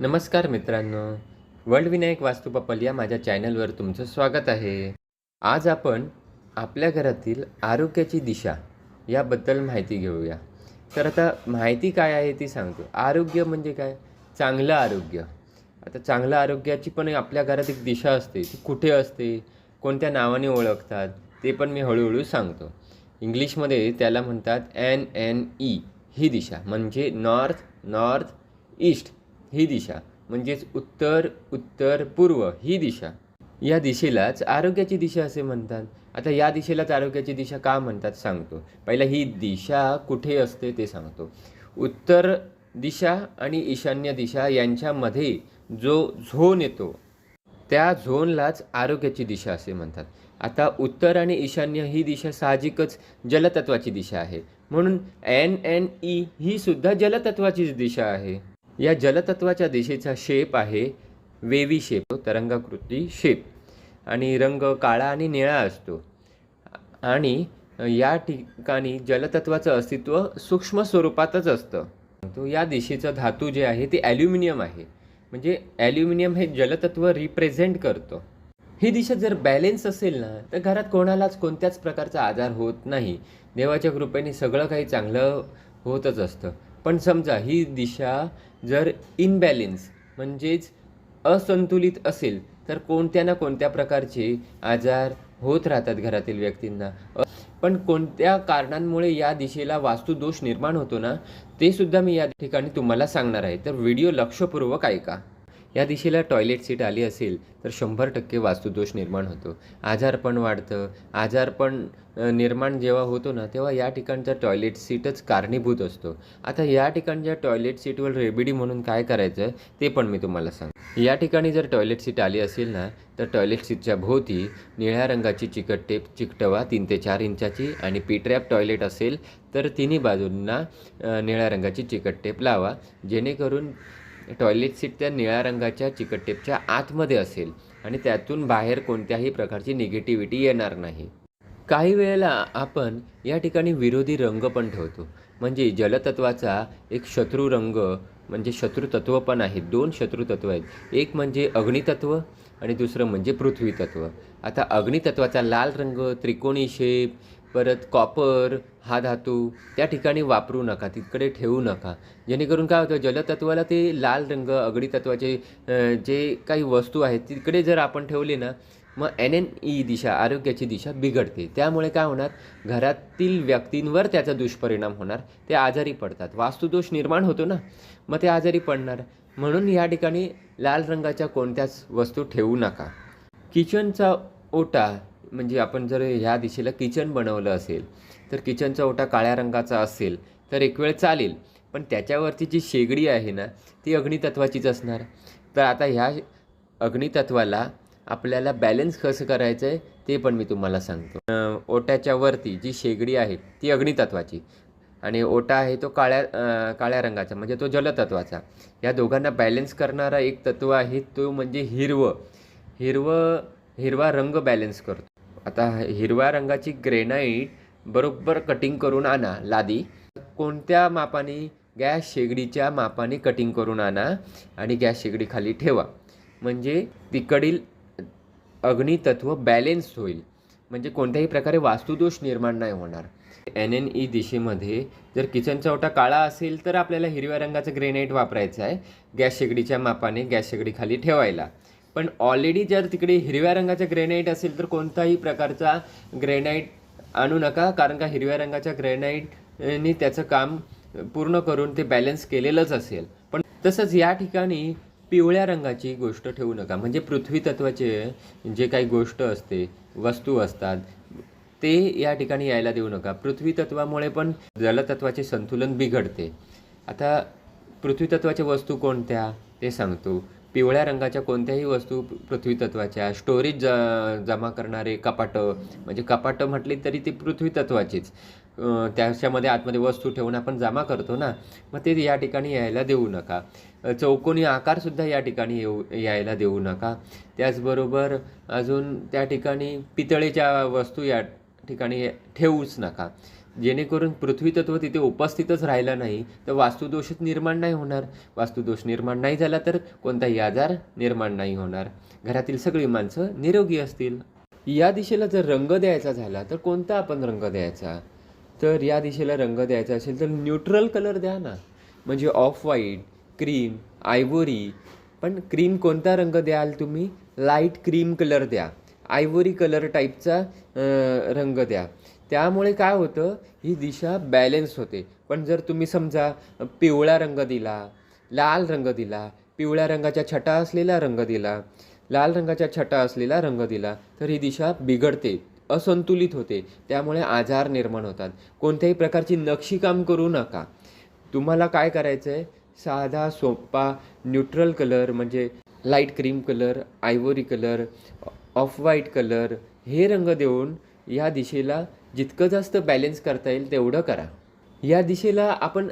नमस्कार मित्रांनो. वर्ल्ड विनायक वास्तुपपल या माझ्या चॅनलवर तुमचं स्वागत आहे. आज आपण आपल्या घरातील आरोग्याची दिशा याबद्दल माहिती घेऊया. तर आता माहिती काय आहे ती सांगतो. आरोग्य म्हणजे काय? चांगलं आरोग्य. आता चांगलं आरोग्याची पण आपल्या घरात एक दिशा असते. ती कुठे असते? कोणत्या नावाने ओळखतात? ते पण मी हळूहळू सांगतो. इंग्लिशमध्ये त्याला म्हणतात एन एन ई ही दिशा. म्हणजे नॉर्थ नॉर्थ ईस्ट. ही दिशा म्हणजेच उत्तर उत्तर पूर्व ही दिशा. या दिशेलाच आरोग्याची दिशा असे म्हणतात. आता या दिशेलाच आरोग्याची दिशा का म्हणतात सांगतो. पहिला ही दिशा कुठे असते ते सांगतो. उत्तर दिशा आणि ईशान्य दिशा यांच्यामध्ये जो झोन येतो त्या झोनलाच आरोग्याची दिशा असे म्हणतात. आता उत्तर आणि ईशान्य ही दिशा साहजिकच जलतत्वाची दिशा आहे. म्हणून एन एन ई ही सुद्धा जलतत्वाचीच दिशा आहे. या जलतत्वाच्या दिशेचा शेप आहे वेवी शेप तरंगाकृती शेप. आणि रंग काळा आणि निळा असतो. आणि या ठिकाणी जलतत्वाचं अस्तित्व सूक्ष्म स्वरूपातच असतं. तो या दिशेचं धातू जे आहे ते ॲल्युमिनियम आहे. म्हणजे ॲल्युमिनियम हे जलतत्व रिप्रेझेंट करतो. ही दिशा जर बॅलेन्स असेल ना तर घरात कोणालाच कोणत्याच प्रकारचा आजार होत नाही. देवाच्या कृपेने सगळं काही चांगलं होतच असतं. पण समजा ही दिशा जर इनबॅलेन्स म्हणजेच असंतुलित असेल तर कोणत्या ना कोणत्या प्रकारचे आजार होत राहतात घरातील व्यक्तींना. पण कोणत्या कारणांमुळे या दिशेला वास्तुदोष निर्माण होतो ना ते सुद्धा मी या ठिकाणी तुम्हाला सांगणार आहे. तर व्हिडिओ लक्षपूर्वक ऐका. या दिशेला टॉयलेट सीट आली असेल तर शंभर टक्के वास्तुदोष निर्माण होतो. आजारपण वाढतं. आजारपण निर्माण जेव्हा होतो ना तेव्हा या ठिकाणचा टॉयलेट सीटच कारणीभूत असतो. आता या ठिकाणच्या टॉयलेट सीटवर रेबिडी म्हणून काय करायचं ते पण मी तुम्हाला सांग या ठिकाणी जर टॉयलेट सीट आली असेल ना तर टॉयलेट सीटच्या भोवती निळ्या रंगाची चिकट टेप चिकटवा तीन ते चार इंचाची आणि पीट्रॅप टॉयलेट असेल तर तिन्ही बाजूंना निळ्या रंगाची चिकट टेप लावा जेणेकरून टॉयलेट सीट त्या निळ्या रंगाच्या चिकट टेपच्या आतमध्ये असेल आणि त्यातून बाहेर कोणत्याही प्रकारची निगेटिव्हिटी येणार नाही. काही वेळेला आपण या ठिकाणी विरोधी रंग पण ठेवतो. म्हणजे जलतत्वाचा एक शत्रू रंग म्हणजे शत्रुतत्व पण आहे. दोन शत्रुतत्व आहेत. एक म्हणजे अग्नितत्व आणि दुसरं म्हणजे पृथ्वीतत्व. आता अग्नितत्वाचा लाल रंग त्रिकोणी शेप परत कॉपर हा धातू त्या ठिकाणी वापरू नका तिकडे ठेवू नका. जेणेकरून काय होतं जलतत्वाला ते लाल रंग अगडी तत्वाचे जे काही वस्तू आहेत तिकडे जर आपण ठेवले ना मग एन एन ई दिशा आरोग्याची दिशा बिघडते. त्यामुळे काय होणार घरातील व्यक्तींवर त्याचा दुष्परिणाम होणार ते आजारी पडतात. वास्तुदोष निर्माण होतो ना मग ते आजारी पडणार. म्हणून या ठिकाणी लाल रंगाच्या कोणत्याच वस्तू ठेवू नका. किचनचा ओटा म्हणजे आपण जर ह्या दिशेला किचन बनवलं असेल तर किचनचा ओटा काळ्या रंगाचा असेल तर एक वेळ चालेल. पण त्याच्यावरती जी शेगडी आहे ना ती अग्नितत्वाचीच असणार. तर आता ह्या अग्नितत्वाला आपल्याला बॅलन्स कसं करायचं आहे ते पण मी तुम्हाला सांगतो. ओट्याच्या वरती जी शेगडी आहे ती अग्नितत्वाची. आणि ओटा आहे तो काळ्या काळ्या रंगाचा म्हणजे तो जलतत्वाचा. या दोघांना बॅलन्स करणारा एक तत्व आहे तो म्हणजे हिरवं. हिरवं हिरवा रंग बॅलन्स करतो. आता हिरव्या रंगाची ग्रेनाईट बरोबर कटिंग करून आणा. लादी. कोणत्या मापाने? गॅस शेगडीच्या मापाने कटिंग करून आणा आणि गॅस शेगडी खाली ठेवा. म्हणजे तिकडील अग्नितत्व बॅलेन्स होईल. म्हणजे कोणत्याही प्रकारे वास्तुदोष निर्माण नाही होणार. एन एन ई दिशेमध्ये जर किचनचा ओटा काळा असेल तर आपल्याला हिरव्या रंगाचं ग्रेनाईट वापरायचं आहे. गॅस शेगडीच्या मापाने गॅस शेगडीखाली ठेवायला. पण ऑलरेडी जर तिकडे हिरव्या रंगाचा ग्रेनाईट असेल तर कोणताही प्रकारचा ग्रेनाईट आणू नका. कारण का हिरव्या रंगाच्या ग्रेनाईटने त्याचं काम पूर्ण करून ते बॅलन्स केलेलंच असेल. पण तसंच या ठिकाणी पिवळ्या रंगाची गोष्ट ठेवू नका. म्हणजे पृथ्वी तत्वाचे जे काही गोष्ट असते वस्तू असतात ते या ठिकाणी यायला देऊ नका. पृथ्वी तत्वामुळे पण जलतत्वाचे संतुलन बिघडते. आता पृथ्वी तत्वाच्या वस्तू कोणत्या? ते सांगतो. पिवळ्या रंगाच्या कोणत्याही वस्तू पृथ्वी तत्वाच्या. स्टोरेज ज जमा करणारे कपाटं म्हणजे कपाटं म्हटली तरी ती पृथ्वी तत्वाचीच. त्याच्यामध्ये आतमध्ये वस्तू ठेवून आपण जमा करतो ना मग ते या ठिकाणी यायला देऊ नका. चौकोनी आकारसुद्धा या ठिकाणी येऊ यायला देऊ नका. त्याचबरोबर अजून त्या ठिकाणी पितळेच्या वस्तू या ठिकाणी ठेवूच नका. जेणेकरून पृथ्वी तत्व तिथे उपस्थितच राहिला नाही तर वास्तुदोषच निर्माण नाही होणार. वास्तुदोष निर्माण नाही झाला तर कोणताही आजार निर्माण नाही होणार. घरातील सगळी माणसं निरोगी असतील. या दिशेला जर रंग द्यायचा झाला तर कोणता आपण रंग द्यायचा? तर या दिशेला रंग द्यायचा असेल तर न्यूट्रल कलर द्या ना. म्हणजे ऑफ व्हाईट क्रीम आयवोरी पण क्रीम कोणता रंग द्याल तुम्ही? लाइट क्रीम कलर द्या. आयवोरी कलर टाईपचा रंग द्या. त्यामुळे काय होतं ही दिशा बॅलेन्स होते. पण जर तुम्ही समजा पिवळा रंग दिला लाल रंग दिला पिवळ्या रंगाच्या छटा असलेला रंग दिला लाल रंगाच्या छटा असलेला रंग दिला तर ही दिशा बिघडते असंतुलित होते. त्यामुळे आजार निर्माण होतात. कोणत्याही प्रकारची नक्षीकाम करू नका. तुम्हाला काय करायचं आहे साधा सोपा न्यूट्रल कलर म्हणजे light cream colour ivory colour off white colour हे रंग देऊन या दिशेला जितकं जास्त बॅलेन्स करता येईल तेवढं करा. या दिशेला आपण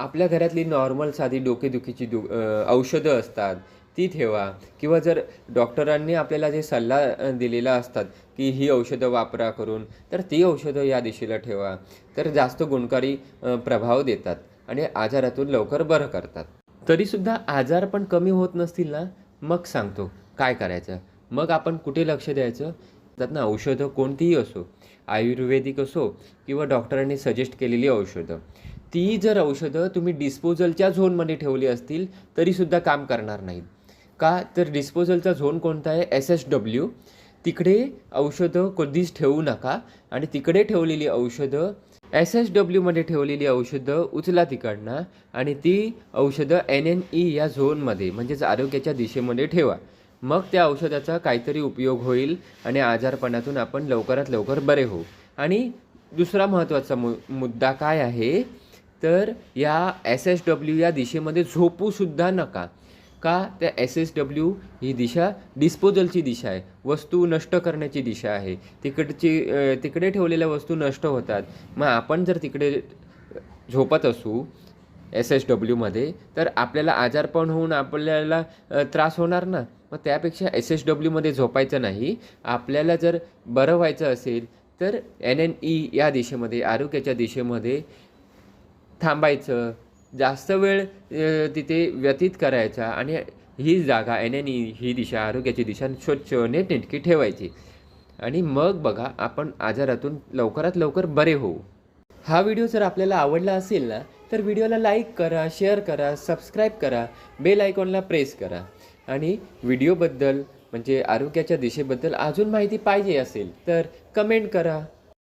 आपल्या घरातली नॉर्मल साधी डोकेदुखीची दु औषधं असतात ती ठेवा. किंवा जर डॉक्टरांनी आपल्याला जे सल्ला दिलेला असतात की ही औषधं वापरा करून तर ती औषधं या दिशेला ठेवा. तर जास्त गुणकारी प्रभाव देतात आणि आजारातून लवकर बरं करतात. तरीसुद्धा आजार पण कमी होत नसतील ना? मग सांगतो काय करायचं? मग आपण कुठे लक्ष द्यायचं? त्यातनं औषधं कोणतीही असो आयुर्वेदिक असो किंवा डॉक्टरांनी सजेस्ट केलेली औषधं. ती जर औषधं तुम्ही डिस्पोजलच्या झोनमध्ये ठेवली असतील तरीसुद्धा काम करणार नाहीत. का? तर डिस्पोजलचा झोन कोणता आहे? एस एस डब्ल्यू तिकडे औषधं कधीच ठेवू नका आणि तिकडे ठेवलेली औषधं एस एस डब्ल्यूमध्ये ठेवलेली औषधं उचला तिकडनं आणि ती औषधं एन एन ई या झोनमध्ये म्हणजेच आरोग्याच्या दिशेमध्ये ठेवा. मग त्या औषधाचा काहीतरी उपयोग होईल आणि आजारपणातून आपण लवकरात लवकर बरे होऊ. आणि दुसरा महत्त्वाचा मु मुद्दा काय आहे? तर या एस एस डब्ल्यू या दिशेमध्ये झोपूसुद्धा नका. का? त्या एस एस डब्ल्यू ही दिशा डिस्पोजलची दिशा आहे. वस्तू नष्ट करण्याची दिशा आहे. तिकडची तिकडे ठेवलेल्या वस्तू नष्ट होतात. मग आपण जर तिकडे झोपत असू एस एस डब्ल्यूमध्ये तर आपल्याला आजारपण होऊन आपल्याला त्रास होणार ना? मग त्यापेक्षा एस एस डब्ल्यूमध्ये झोपायचं नाही. आपल्याला जर बरं व्हायचं असेल तर एन एन ई या दिशेमध्ये आरोग्याच्या दिशेमध्ये थांबायचं. जास्त वेळ तिथे व्यतीत करायचा आणि ही जागा एन एन ई ही दिशा आरोग्याची दिशा स्वच्छ नेटनेटकी ठेवायची. आणि मग बघा आपण आजारातून लवकरात लवकर बरे होऊ. हा व्हिडिओ जर आपल्याला आवडला असेल ना तर व्हिडिओला लाईक करा शेअर करा सबस्क्राईब करा बेल आयकॉनला प्रेस करा. आणि व्हिडिओबद्दल म्हणजे आरोग्याच्या दिशेबद्दल अजून माहिती पाहिजे असेल तर कमेंट करा.